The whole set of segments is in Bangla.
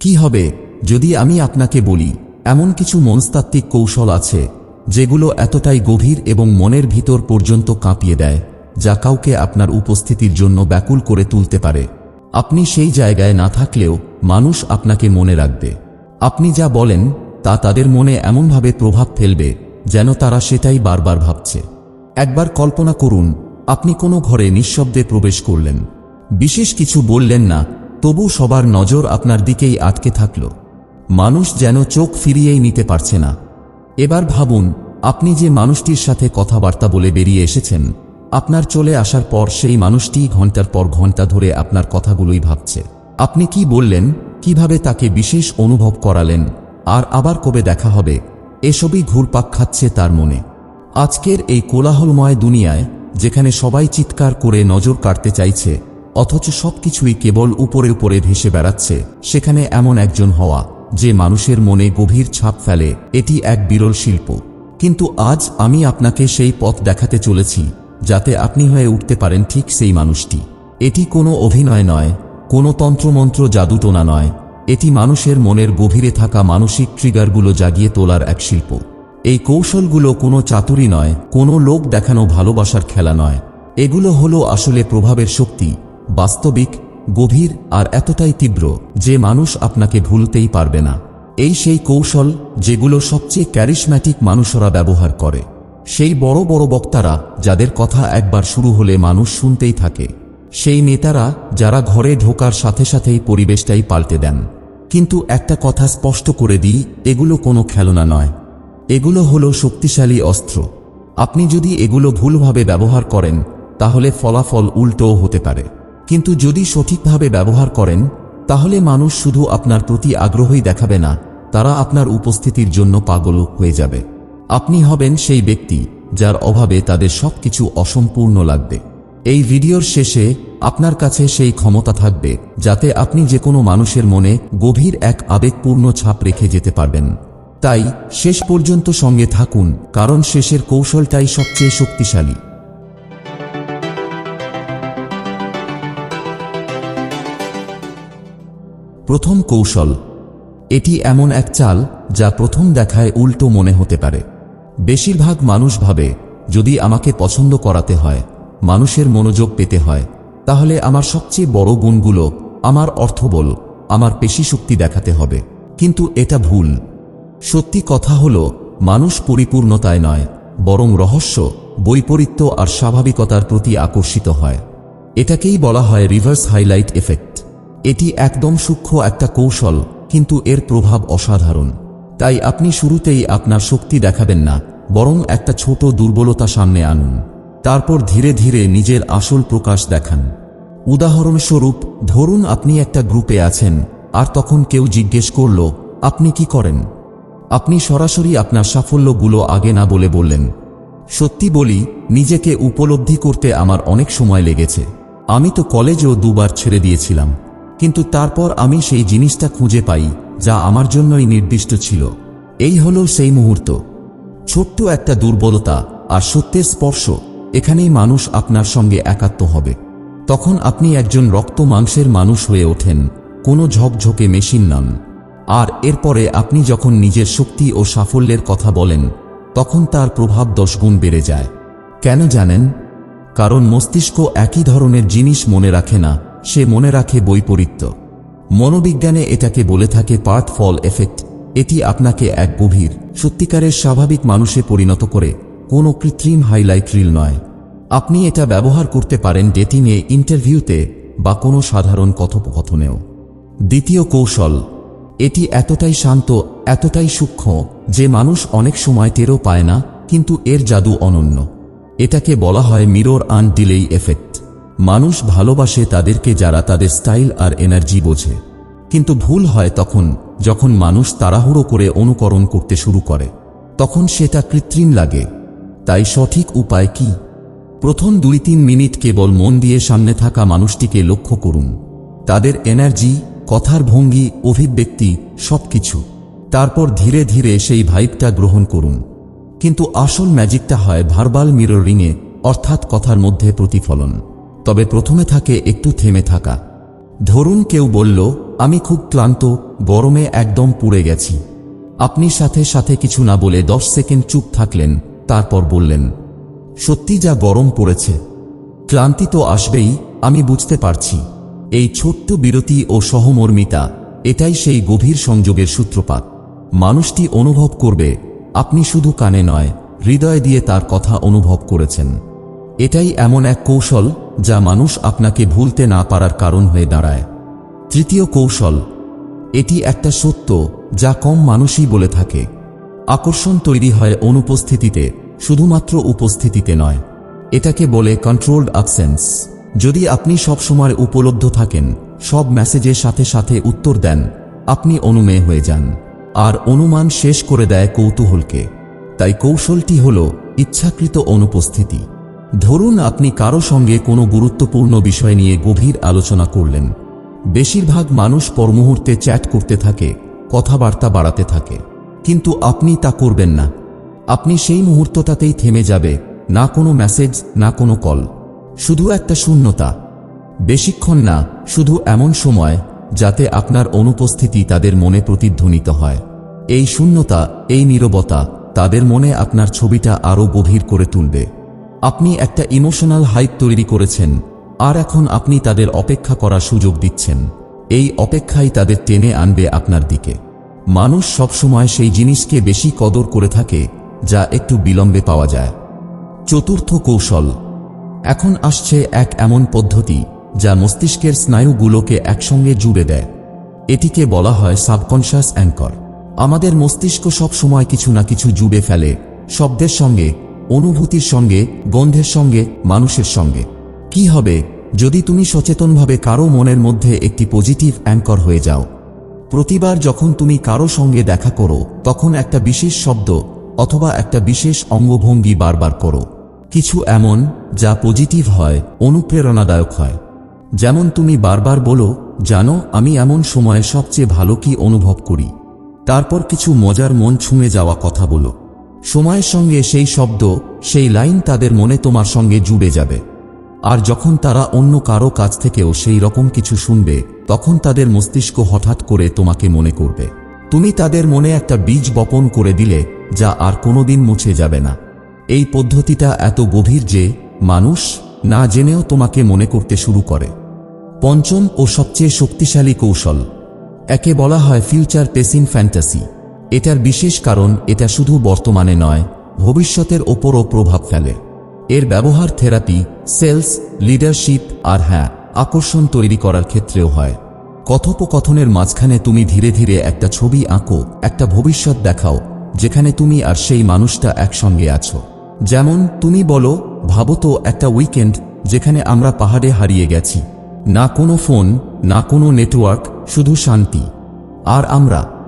কি হবে যদি আমি আপনাকে বলি, এমন কিছু মনস্তাত্ত্বিক কৌশল আছে, যেগুলো এতটাই গভীর এবং মনের ভিতর পর্যন্ত কাঁপিয়ে দেয়, যা কাউকে আপনার উপস্থিতির জন্য ব্যাকুল করে তুলতে পারে। আপনি সেই জায়গায় না থাকলেও মানুষ আপনাকে মনে রাখবে। আপনি যা বলেন, তা তাদের মনে এমনভাবে প্রভাব ফেলবে, যেন তারা সেটাই বারবার ভাবছে। একবার কল্পনা করুন, আপনি কোনো ঘরে নিঃশব্দে প্রবেশ করলেন। বিশেষ কিছু বললেন না তবু সবার নজর আপনার দিকেই আটকে থাকল। মানুষ যেন চোখ ফিরিয়েই নিতে পারছে না। এবার ভাবুন, আপনি যে মানুষটির সাথে কথাবার্তা বলে বেরিয়ে এসেছেন, আপনার চলে আসার পর সেই মানুষটি ঘণ্টার পর ঘণ্টা ধরে আপনার কথাগুলোই ভাবছে। আপনি কি বললেন, কীভাবে তাকে বিশেষ অনুভব করালেন, আর আবার কবে দেখা হবে, এসবই ঘুরপাক খাচ্ছে তার মনে। আজকের এই কোলাহলময় দুনিয়ায়, যেখানে সবাই চিৎকার করে নজর কাটতে চাইছে অথচ সবকিছুই কেবল উপরে উপরে ভেসে বেড়াচ্ছে। সেখানে এমন একজন হওয়া, যে মানুষের মনে গভীর ছাপ ফেলে, এটি এক বিরল শিল্প। কিন্তু আজ আমি আপনাকে সেই পথ দেখাতে চলেছি, যাতে আপনি হয়ে উঠতে পারেন ঠিক সেই মানুষটি। এটি কোনো অভিনয় নয়, কোনো তন্ত্রমন্ত্র জাদুটোনা নয়। এটি মানুষের মনের গভীরে থাকা মানসিক ট্রিগারগুলো জাগিয়ে তোলার এক শিল্প। এই কৌশলগুলো কোনো চাতুরি নয়, কোনো লোক দেখানো ভালোবাসার খেলা নয়। এগুলো হলো আসলে প্রভাবের শক্তি। বাস্তবিক, গভীর আর এতটাই তীব্র যে মানুষ আপনাকে ভুলতেই পারবে না। এই সেই কৌশল যেগুলো সবচেয়ে ক্যারিশম্যাটিক মানুষরা ব্যবহার করে। সেই বড় বড় বক্তারা যাদের কথা একবার শুরু হলে মানুষ শুনতেই থাকে। সেই নেতারা যারা ঘরে ঢোকার সাথে সাথেই পরিবেশটাই পাল্টে দেন। কিন্তু একটা কথা স্পষ্ট করে দিই, এগুলো কোনো খেলনা নয়। এগুলো হলো শক্তিশালী অস্ত্র। আপনি যদি এগুলো ভুলভাবে ব্যবহার করেন, তাহলে ফলাফল উল্টোও হতে পারে। কিন্তু যদি সঠিকভাবে ব্যবহার করেন, তাহলে মানুষ শুধু আপনার প্রতি আগ্রহই দেখাবে না, তারা আপনার উপস্থিতির জন্য পাগল হয়ে যাবে। আপনি হবেন সেই ব্যক্তি যার অভাবে তাদের সবকিছু অসম্পূর্ণ লাগবে। এই ভিডিওর শেষে আপনার কাছে সেই ক্ষমতা থাকবে, যাতে আপনি যে কোনো মানুষের মনে গভীর এক আবেগপূর্ণ ছাপ রেখে যেতে পারবেন। তাই শেষ পর্যন্ত সঙ্গে থাকুন, কারণ শেষের কৌশলটাই সবচেয়ে শক্তিশালী। প্রথম কৌশল। এটি এমন এক চাল যা প্রথম দেখায় উল্টো মনে হতে পারে। বেশিরভাগ মানুষ ভাবে, যদি আমাকে পছন্দ করাতে হয়, মানুষের মনোযোগ পেতে হয়, তাহলে আমার সবচেয়ে বড় গুণগুলো আমার অর্থবল, আমার পেশি শক্তি দেখাতে হবে। কিন্তু এটা ভুল। সত্যি কথা হল, মানুষ পরিপূর্ণতায় নয়, বরং রহস্য, বৈপরীত্য আর স্বাভাবিকতার প্রতি আকর্ষিত হয়। এটাকেই বলা হয় রিভার্স হাইলাইট এফেক্ট। এটি একদম সূক্ষ্ম একটা কৌশল, কিন্তু এর প্রভাব অসাধারণ। তাই আপনি শুরুতেই আপনার শক্তি দেখাবেন না, বরং একটা ছোট দুর্বলতা সামনে আনুন। তারপর ধীরে ধীরে নিজের আসল প্রকাশ দেখান। উদাহরণস্বরূপ, ধরুন আপনি একটা গ্রুপে আছেন, আর তখন কেউ জিজ্ঞেস করল, আপনি কি করেন? আপনি সরাসরি আপনার সাফল্যগুলো আগে না বলে বললেন। সত্যি বলি, নিজেকে উপলব্ধি করতে আমার অনেক সময় লেগেছে। আমি তো কলেজও দুবার ছেড়ে দিয়েছিলাম। কিন্তু তারপর আমি সেই জিনিসটা খুঁজে পাই, যা আমার জন্যই নির্দিষ্ট ছিল। এই হলো সেই মুহূর্ত। ছোট্ট একটা দুর্বলতা আর সত্যের স্পর্শ, এখানেই মানুষ আপনার সঙ্গে একাত্ম হবে। তখন আপনি একজন রক্ত মাংসের মানুষ হয়ে ওঠেন, কোনো ঝকঝকে মেশিন নন আর এরপরে আপনি যখন নিজের শক্তি ও সাফল্যের কথা বলেন, তখন তার প্রভাব দশগুণ বেড়ে যায়। কেন জানেন? কারণ মস্তিষ্ক একই ধরনের জিনিস মনে রাখে না সে মনে রাখে বৈপরীত্য। মনোবিজ্ঞানে এটাকে বলে থাকে পার্ট ফল এফেক্ট। এটি আপনাকে এক গভীর, সত্যিকারের স্বাভাবিক মানুষে পরিণত করে, কোনো কৃত্রিম হাইলাইট রিল নয়। আপনি এটা ব্যবহার করতে পারেন ডেটিংয়ে ইন্টারভিউতে বা কোনো সাধারণ কথোপকথনেও। দ্বিতীয় কৌশল, এটি এতটাই শান্ত, এতটাই সূক্ষ্ম যে মানুষ অনেক সময় টেরও পায় না, কিন্তু এর জাদু অনন্য। এটাকে বলা হয় মিরর আন ডিলেই এফেক্ট। মানুষ ভালোবাসে তাদেরকে যারা তাদের স্টাইল আর এনার্জি বোঝে। কিন্তু ভুল হয় তখন, যখন মানুষ তাড়াহুড়ো করে অনুকরণ করতে শুরু করে। তখন সেটা কৃত্রিম লাগে। তাই সঠিক উপায় কি? প্রথম দুই তিন মিনিট কেবল মন দিয়ে সামনে থাকা মানুষটিকে লক্ষ্য করুন। তাদের এনার্জি, কথার ভঙ্গি, অভিব্যক্তি, সবকিছু। তারপর ধীরে ধীরে সেই ভাইবটা গ্রহণ করুন। কিন্তু আসল ম্যাজিকটা হয় ভার্বাল মিররিংয়ে, অর্থাৎ কথার মধ্যে প্রতিফলন। তবে প্রথমে থাকে একটু থেমে থাকা। ধরুন কেউ বলল, আমি খুব ক্লান্ত, গরমে একদম পুড়ে গেছি। আপনি সাথে সাথে কিছু না বলে দশ সেকেন্ড চুপ থাকলেন, তারপর বললেন, সত্যি যা গরম পড়েছে। ক্লান্তি তো আসবেই, আমি বুঝতে পারছি। এই ছোট্ট বিরতি ও সহমর্মিতা, এটাই সেই গভীর সংযোগের সূত্রপাত। মানুষটি অনুভব করবে, আপনি শুধু কানে নয়, হৃদয় দিয়ে তার কথা অনুভব করেছেন। এটাই এমন এক কৌশল যা মানুষ আপনাকে ভুলতে না পারার কারণ হয়ে দাঁড়ায়। তৃতীয় কৌশল, এটি একটা সত্য যা কম মানুষই বলে থাকে। আকর্ষণ তৈরি হয় অনুপস্থিতিতে, শুধুমাত্র উপস্থিতিতে নয়। এটাকে বলে কন্ট্রোলড অ্যাবসেন্স যদি আপনি সবসময় উপলব্ধ থাকেন, সব মেসেজের সাথে সাথে উত্তর দেন, আপনি অনুমেয় হয়ে যান। আর অনুমান শেষ করে দেয় কৌতূহলকে। তাই কৌশলটি হল ইচ্ছাকৃত অনুপস্থিতি। ধরুন আপনি কারও সঙ্গে কোনো গুরুত্বপূর্ণ বিষয় নিয়ে গভীর আলোচনা করলেন। বেশিরভাগ মানুষ পরমুহূর্তে চ্যাট করতে থাকে, কথাবার্তা বাড়াতে থাকে। কিন্তু আপনি তা করবেন না। আপনি সেই মুহূর্তটাতেই থেমে যাবে, না কোনো মেসেজ, না কোনো কল। শুধু একটা শূন্যতা। বেশিক্ষণ না, শুধু এমন সময়, যাতে আপনার অনুপস্থিতি তাদের মনে প্রতিধ্বনিত হয়। এই শূন্যতা, এই নীরবতা, তাদের মনে আপনার ছবিটা আরও গভীর করে তুলবে। আপনি একটা ইমোশনাল হাইপ তৈরি করেছেন, আর এখন আপনি তাদের অপেক্ষা করার সুযোগ দিচ্ছেন। এই অপেক্ষাই তাদের টেনে আনবে আপনার দিকে। মানুষ সবসময় সেই জিনিসকে বেশি কদর করে থাকে, যা একটু বিলম্বে পাওয়া যায়। চতুর্থ কৌশল। এখন আসছে এক এমন পদ্ধতি, যা মস্তিষ্কের স্নায়ুগুলোকে একসঙ্গে জুড়ে দেয়। এটিকে বলা হয় সাবকনশাস অ্যাঙ্কর। আমাদের মস্তিষ্ক সব সময় কিছু না কিছু জুড়ে ফেলে, শব্দের সঙ্গে অনুভূতির সঙ্গে, গন্ধের সঙ্গে, মানুষের সঙ্গে। কি হবে যদি তুমি সচেতনভাবে কারও মনের মধ্যে একটি পজিটিভ অ্যাঙ্কর হয়ে যাও? প্রতিবার যখন তুমি কারও সঙ্গে দেখা করো, তখন একটা বিশেষ শব্দ অথবা একটা বিশেষ অঙ্গভঙ্গি বারবার করো। কিছু এমন যা পজিটিভ হয়, অনুপ্রেরণাদায়ক হয়। যেমন তুমি বারবার বলো, জানো, আমি এমন সময়ে সবচেয়ে ভালো কি অনুভব করি? তারপর কিছু মজার মন ছুঁয়ে যাওয়া কথা বলো। সময়ের সঙ্গে সেই শব্দ, সেই লাইন তাদের মনে তোমার সঙ্গে জুড়ে যাবে। আর যখন তারা অন্য কারও কাছ থেকেও সেই রকম কিছু শুনবে, তখন তাদের মস্তিষ্ক হঠাৎ করে তোমাকে মনে করবে। তুমি তাদের মনে একটা বীজ বপন করে দিলে, যা আর কোনোদিন মুছে যাবে না। এই পদ্ধতিটা এত গভীর যে, মানুষ না জেনেও তোমাকে মনে করতে শুরু করে। পঞ্চম ও সবচেয়ে শক্তিশালী কৌশল, একে বলা হয় ফিউচার পেসিং ফ্যান্টাসি। এটার বিশেষ কারণ এটা শুধু বর্তমানে নয়, ভবিষ্যতের ওপরও প্রভাব ফেলে। এর ব্যবহার থেরাপি, সেলস, লিডারশিপ আর হ্যাঁ আকর্ষণ তৈরি করার ক্ষেত্রেও হয়। কথোপকথনের মাঝখানে তুমি ধীরে ধীরে একটা ছবি আঁকো, একটা ভবিষ্যৎ দেখাও, যেখানে তুমি আর সেই মানুষটা একসঙ্গে আছো। যেমন তুমি বলো, ভাবো তো একটা উইকেন্ড যেখানে আমরা পাহাড়ে হারিয়ে গেছি। না কোনো ফোন, না কোনো নেটওয়ার্ক, শুধু শান্তি। আর আমরা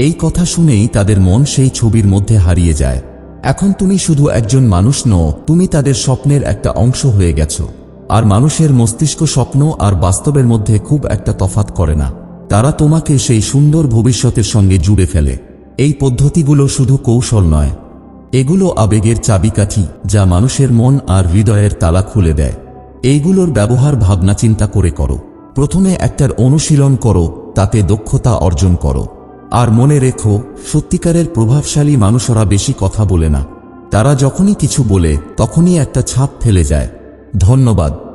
এই কথা শুনেই তাদের মন সেই ছবির মধ্যে হারিয়ে যায়। এখন তুমি শুধু একজন মানুষ নও, তুমি তাদের স্বপ্নের একটা অংশ হয়ে গেছো। আর মানুষের মস্তিষ্ক স্বপ্ন আর বাস্তবের মধ্যে খুব একটা তফাত করে না। তারা তোমাকে সেই সুন্দর ভবিষ্যতের সঙ্গে জুড়ে ফেলে। এই পদ্ধতিগুলো শুধু কৌশল নয়। এগুলো আবেগের চাবিকাঠি, যা মানুষের মন আর হৃদয়ের তালা খুলে দেয়। এইগুলোর ব্যবহার ভাবনা চিন্তা করে করো। প্রথমে একটার অনুশীলন করো, তাতে দক্ষতা অর্জন করো। আর মনে রেখো, সত্যিকারের প্রভাবশালী মানুষরা বেশি কথা বলে না। তারা যখনই কিছু বলে, তখনই একটা ছাপ ফেলে যায়। ধন্যবাদ।